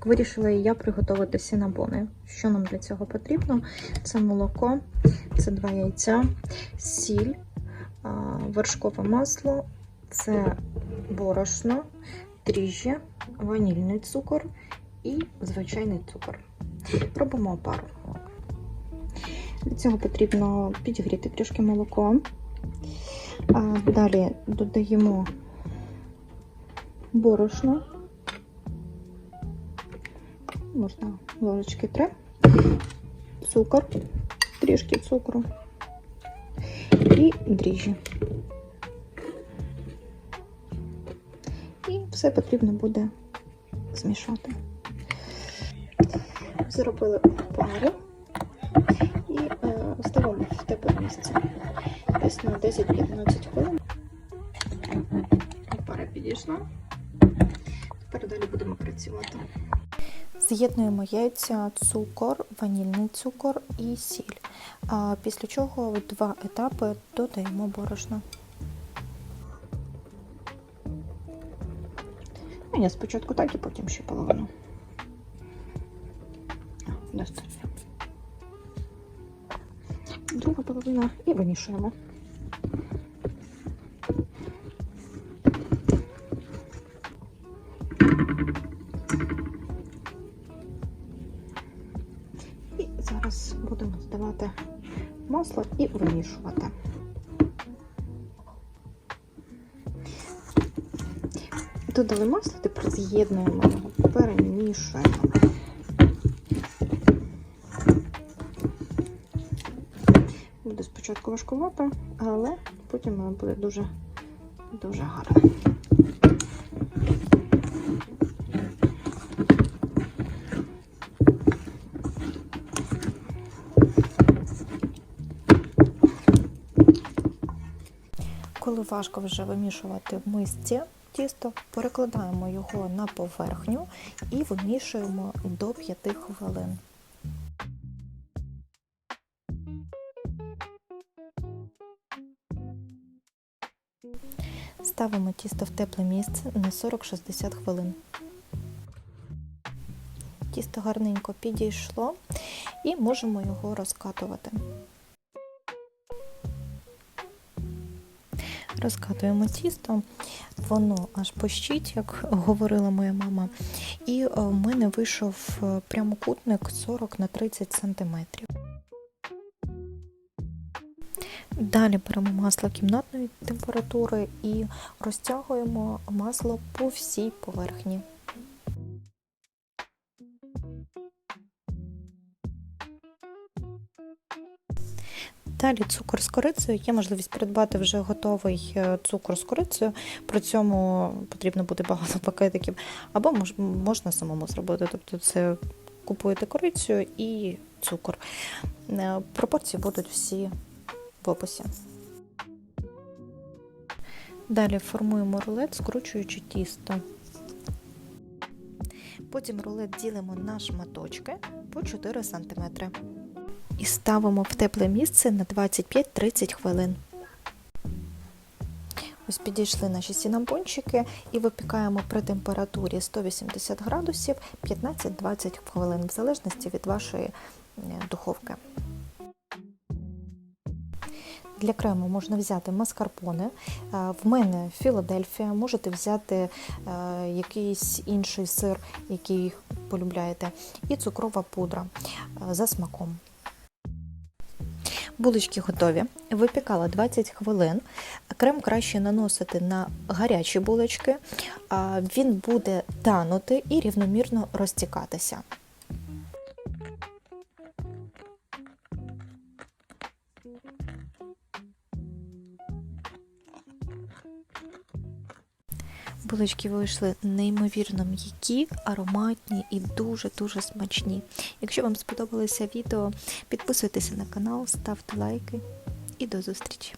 Так, вирішила і я приготувати сінабони. Що нам для цього потрібно? Це молоко, це два яйця, сіль, вершкове масло, це борошно, дріжджі, ванільний цукор і звичайний цукор. Робимо опару. Для цього потрібно підігріти трішки молоко. Далі додаємо борошно. Можна ложечки три, цукор, трішки цукру і дріжджі. І все потрібно буде змішати. Зробили пару і е, ставимо в тепле місце. Десь на 10-15 хвилин. Пара підійшла. Тепер далі будемо працювати. З'єднуємо яйця, цукор, ванільний цукор і сіль. Після чого в два етапи додаємо борошно. Ну, я спочатку так і потім ще половину. Достатньо. Друга половина і вимішуємо. Будемо масло і вимішувати. Додали масло, тепер з'єднуємо його, перемішуємо. Буде спочатку важкувато, але потім воно буде дуже, дуже гарно. Коли важко вже вимішувати в мисці тісто, перекладаємо його на поверхню і вимішуємо до 5 хвилин. Ставимо тісто в тепле місце на 40-60 хвилин. Тісто гарненько підійшло і можемо його розкатувати. Розкатуємо тісто, воно аж пощить, як говорила моя мама. І е, в мене вийшов е, прямокутник 40 на 30 см. Далі беремо масло кімнатної температури і розтягуємо масло по всій поверхні. Далі цукор з корицею. Є можливість придбати вже готовий е, цукор з корицею, при цьому потрібно буде багато пакетиків, або мож, можна самому зробити. Тобто це купуєте корицю і цукор. Е, Пропорції будуть всі в описі. Далі формуємо рулет, скручуючи тісто. Потім рулет ділимо на шматочки по 4 см і ставимо в тепле місце на 25-30 хвилин. Ось підійшли наші сінамбончики і випікаємо при температурі 180 градусів 15-20 хвилин, в залежності від вашої е, духовки. Для крему можна взяти маскарпоне. Е, В мене Філадельфія, можете взяти е, якийсь інший сир, який полюбляєте, і цукрова пудра за смаком. Булочки готові. Випікала 20 хвилин. Крем краще наносити на гарячі булочки. Він буде танути і рівномірно розтікатися. Булочки вийшли неймовірно м'які, ароматні і дуже-дуже смачні. Якщо вам сподобалося відео, підписуйтеся на канал, ставте лайки і до зустрічі!